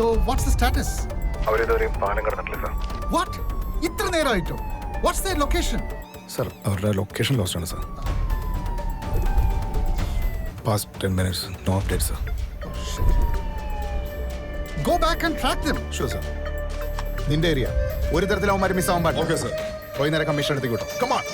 So what's the status അവരിതുവരെയും പാലം കടന്നിട്ടില്ല സാർ വാട്ട് ഇത്ര നേരമായിട്ടോ? വാട്ട്സ് ദ ലൊക്കേഷൻ സർ അവരുടെ ലൊക്കേഷൻ ലോസ്റ്റ് ആണ് sir past ten minutes no update sir go back and track them sure sir നിന്റെ area ഒരു തരത്തിൽ അവന്മാർ മിസ് ആവാൻ പാടില്ല. ഓക്കെ സർ വൈകുന്നേരം കമ്മീഷൻ എടുത്തേക്ക് വിട്ടോ കമാൺ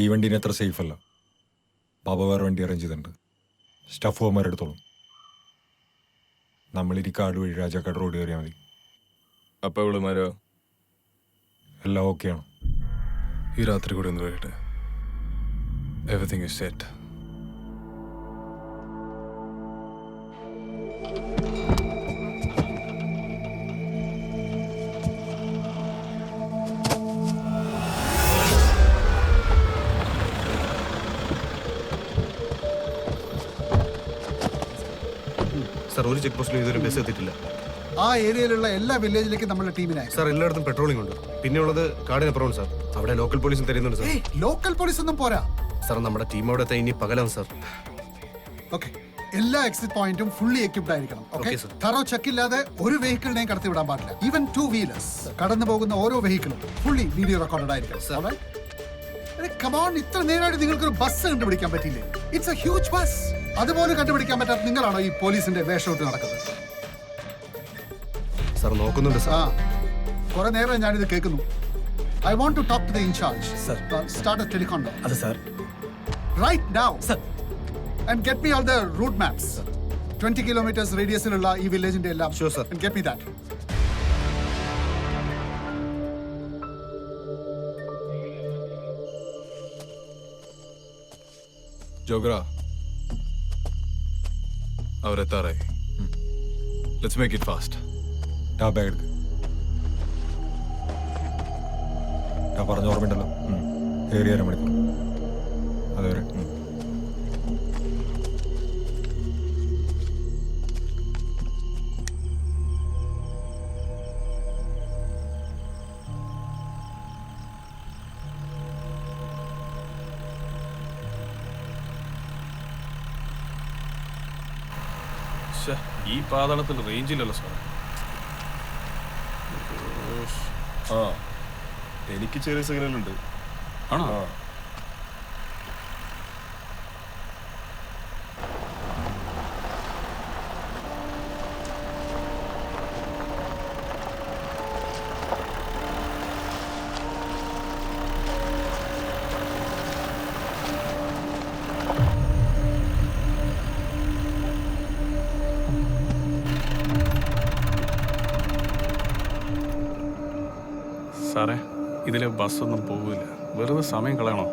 ഈ വണ്ടീന് അത്ര സേഫ് അല്ല. ബാബ വേറെ വണ്ടി അറേഞ്ച് ചെയ്തിട്ടുണ്ട്. സ്റ്റഫ് പോകുമാരെടുത്തോളും നമ്മളിരി കാട് വഴി രാജാക്കാട് റോഡ് കയറിയാൽ മതി. അപ്പൊ ഇവളുമാരോ എല്ലാം ഓക്കെയാണ് ഈ രാത്രി കൂടെ ഒന്ന് കഴിയട്ടെ എവറിങ് ഇസ് സെറ്റ് സാർ ഒരു ചെക്ക് പോസ്റ്റിലും ഇതുവരെ ബസ് എത്തിയിട്ടില്ല. ആ ഏരിയയിലുള്ള എല്ലാ വില്ലേജിലേക്കും നമ്മുടെ ടീമിനെ അയക്കും. സാർ എല്ലായിടത്തും പെട്രോളിംഗ് ഉണ്ട്. പിന്നെ ഉള്ളത് കാടിനപ്പുറമാണ് സാർ അവിടെ ലോക്കൽ പോലീസും തരുന്നുണ്ട് സാർ ലോക്കൽ പോലീസ് ഒന്നും പോരാ. സാർ നമ്മുടെ ടീം അവിടെ ഇനി പകലാണ് സാർ ഓക്കെ എല്ലാ എക്സിറ്റ് പോയിന്റും ഫുള്ളി എക്യുപ്ഡ് ആയിരിക്കണം. ഓക്കെ. തറോ ചെക്ക് ഇല്ലാതെ ഒരു വെഹിക്കിളിനെയും കടത്തി വിടാൻ പാടില്ല. ഈവൻ ടു വീലേഴ്സ് കടന്നു പോകുന്ന ഓരോ വെഹിക്കിളും ഫുള്ളി വീഡിയോ റെക്കോർഡഡ് ആയിരിക്കണം. കമോൺ ഇത്ര നേരമായിട്ട് നിങ്ങൾക്ക് ഒരു ബസ് കണ്ടുപിടിക്കാൻ പറ്റിയില്ലേ? ഇറ്റ്സ് എ ഹ്യൂജ് ബസ് അതുപോലെ കണ്ടുപിടിക്കാൻ പറ്റാത്ത നിങ്ങളാണോ ഈ പോലീസിന്റെ വേഷമിട്ട് നടക്കുന്നത്? സാർ നോക്കുന്നുണ്ട് ആ സാർ കുറെ നേരം ഞാനിത് കേൾക്കുന്നു. I want to talk to the incharge sir. Start telecon അതെ sir. Right now sir. And get me all the route maps twenty kilometres റേഡിയസിലുള്ള ഈ വില്ലേജിന്റെ എല്ലാം. Show sir and get me that geography. അവരെത്താറായി. Let's make it fast ആ bag എടുക്ക്. ഞാൻ പറഞ്ഞ ഓർമ്മയുണ്ടല്ലോ. ഏറിയ അരമണിക്കൂർ അതുവരെ. ഈ പാതാളത്തിൽ റേഞ്ചില്ലല്ലോ സാർ ആ എനിക്ക് ചെറിയ സിഗ്നൽ ഉണ്ട്. ആണോ? സാറേ ഇതിലെ ബസ്സൊന്നും പോകില്ല വെറുതെ സമയം കളയണോ?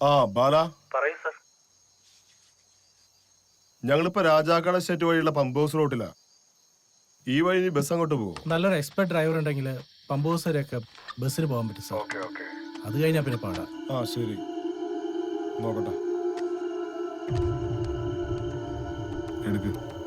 ആ ബാല. ഞങ്ങളിപ്പോ രാജാക്കാട് സ്റ്റേറ്റ് വഴിയുള്ള പമ്പ് ഹൗസ് റോട്ടിലാ. ഈ വഴി ഇനി ബസ് അങ്ങോട്ട് പോകും നല്ലൊരു എക്സ്പെർട്ട് ഡ്രൈവർ ഉണ്ടെങ്കിൽ പമ്പ് ഹൗസ് വരെയൊക്കെ ബസ്സിന് പോകാൻ പറ്റും സാർ. അത് കഴിഞ്ഞാൽ പിന്നെ പാടാം. ആ ശരി. നോക്കട്ടെ. എടുക്ക്